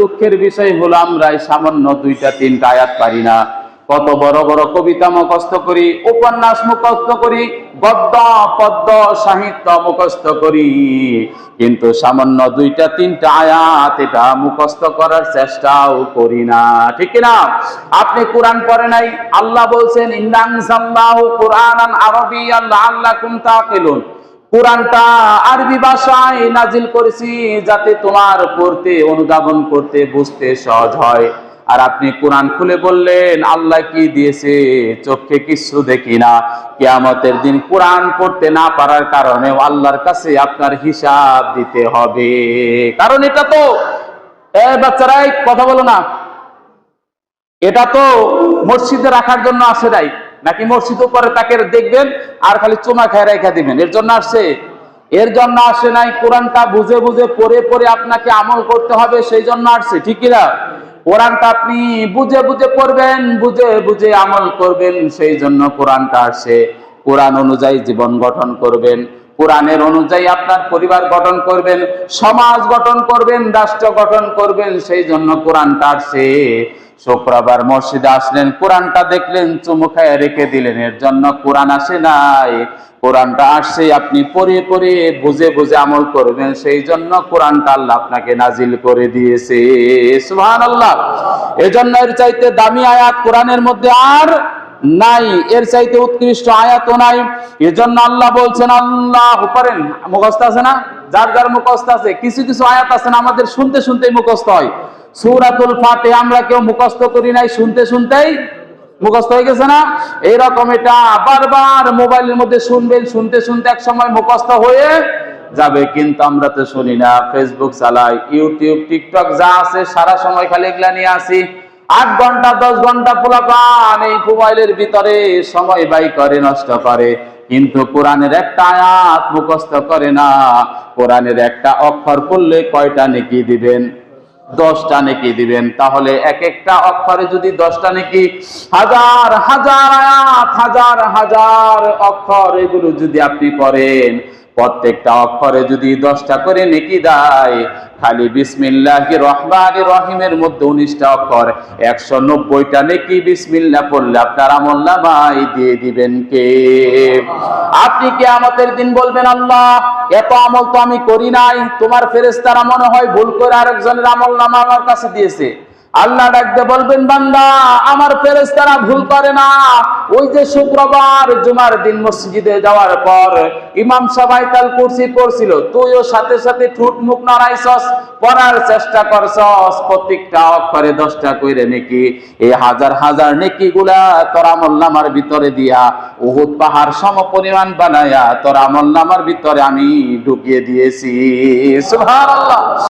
দুঃখের বিষয় হলো আমরা এই সামান্য দুইটা, তিনটা আয়াত পারি না। কত বড় বড় কবিতা মুখস্থ করি, উপন্যাস মুখস্থ করি, গদ্য, পদ্য, সাহিত্য মুখস্থ করি। কিন্তু সামান্য দুইটা, তিনটা আয়াত এটা মুখস্থ করার চেষ্টাও করি না। ঠিক না আপনি কোরআন পড়ে নাই? আল্লাহ বলছেন, ইন্নাং সাল্লাহু কোরআনান আল্লাহ লাআল্লাকুম তাকিলুন। কোরআনটা আরবি ভাষায় নাজিল করেছি যাতে তোমার পড়তে, অনুধাবন করতে, বুঝতে সহজ হয়। আর আপনি কোরআন খুলে বললেন, আল্লাহ কি দিয়েছে? চোখে কিছু দেখি না। কিয়ামতের দিন কোরআন পড়তে না পারার কারণে আল্লাহর কাছে আপনার হিসাব দিতে হবে। কারণ এটা তো, এ বাচ্চারা এই কথা বলো না। এটা তো মসজিদে রাখার জন্য আসে নাই। নাকি মসজিদ উপরে তাকে দেখবেন আর খালি চুমা খায় রেখা দিবেন। এর জন্য আসছে। এর জন্য আসে নাই, কোরআনটা বুঝে বুঝে পড়ে পড়ে আপনাকে আমল করতে হবে, সেই জন্য আসছে। ঠিক না কোরআনটা আপনি বুঝে বুঝে পড়বেন, বুঝে বুঝে আমল করবেন, সেই জন্য কোরআনটা আসে। কোরআন অনুযায়ী জীবন গঠন করবেন। কোরআনের অনুযায়ী আপনার পরিবার গঠন করবেন, সমাজ গঠন করবেন, রাষ্ট্র গঠন করবেন, সেই জন্য কোরআনটা আসছে। শুক্রবার মসজিদে আসলেন, কোরআনটা দেখলেন, চুমু খায় রেখে দিলেন, এর জন্য কোরআন আসে নাই। কোরআনটা আসছে, আপনি পড়ে পড়ে বুঝে বুঝে আমল করবেন, সেই জন্য কোরআনটা আল্লাহ আপনাকে নাজিল করে দিয়েছে। সুহান আল্লাহ এজন্য এর চাইতে দামি আয়াত কোরআনের মধ্যে আর নাই। এর চাইতে উৎকৃষ্ট আয়াত নাই। এজন্য আল্লাহ বলছেন, আল্লাহ পারেন মুখস্থ আছে না? যার যার মুখস্থ আছে, কিছু কিছু আয়াত আছে না, আমাদের শুনতে শুনতেই মুখস্থ হয়। সূরাতুল ফাতে আমরা কেউ মুখস্থ করি নাই, শুনতে শুনতেই মুখস্থ হয়ে গেছে না? এইরকম এটা বারবার মোবাইলের মধ্যে শুনবেন, শুনতে শুনতে এক সময় মুখস্থ হয়ে যাবে। কিন্তু আমরা তো শুনি না ফেসবুক চালাই ইউটিউব টিকটক যা আছে, সারা সময় খালি এগুলা নিয়ে আসি। আট ঘণ্টা, দশ ঘণ্টা পোলাপান এই মোবাইলের ভিতরে সময় ব্যয় করে, নষ্ট করে। কিন্তু কোরআনের একটা আয়াত মুখস্থ করে না। কোরআনের একটা অক্ষর পড়লে কয়টা নেকি দিবেন? দশটা নেকি দিবেন। তাহলে এক একটা অক্ষরে যদি দশটা নেকি, হাজার হাজার আয়াত, হাজার হাজার অক্ষর এগুলো যদি আপনি করেন প্রত্যেকটা অক্ষরে যদি দশটা করে নেকি দেয়, খালি বিসমিল্লাহ রহমান রহিমের মধ্যে উনিশটা অক্ষর, একশো নব্বইটা নেকি বিসমিল্লা পড়লে আপনার আমল নামাই দিয়ে দিবেন কে? আপনি কে আমাদের দিন বলবেন, আল্লাহ, এত আমল তো আমি করি নাই, তোমার ফেরেস্তারা মনে হয় ভুল করে আরেকজনের আমল নামা আমার কাছে দিয়েছে। আল্লাহ ডাকতে বলবেন, বান্দা, আমার ফেরেস্তারা ভুল করে না। ওই যে শুক্রবার জুমার দিন মসজিদে যাওয়ার পর ইমাম সবাই তাল কুরসি পড়ছিল তুইও সাথে সাথে ঠুট মুখ নাড়াইছস, পড়ার চেষ্টা করছস, প্রত্যেকটা অক্ষরে দশটা কইরে নেকি, এই হাজার হাজার নেকি গুলা তোর আমল ভিতরে দিয়া, উহুদ পাহাড় সম পরিমাণ বানায়া তোর আমল ভিতরে আমি ঢুকিয়ে দিয়েছি। সুবহানাল্লাহ।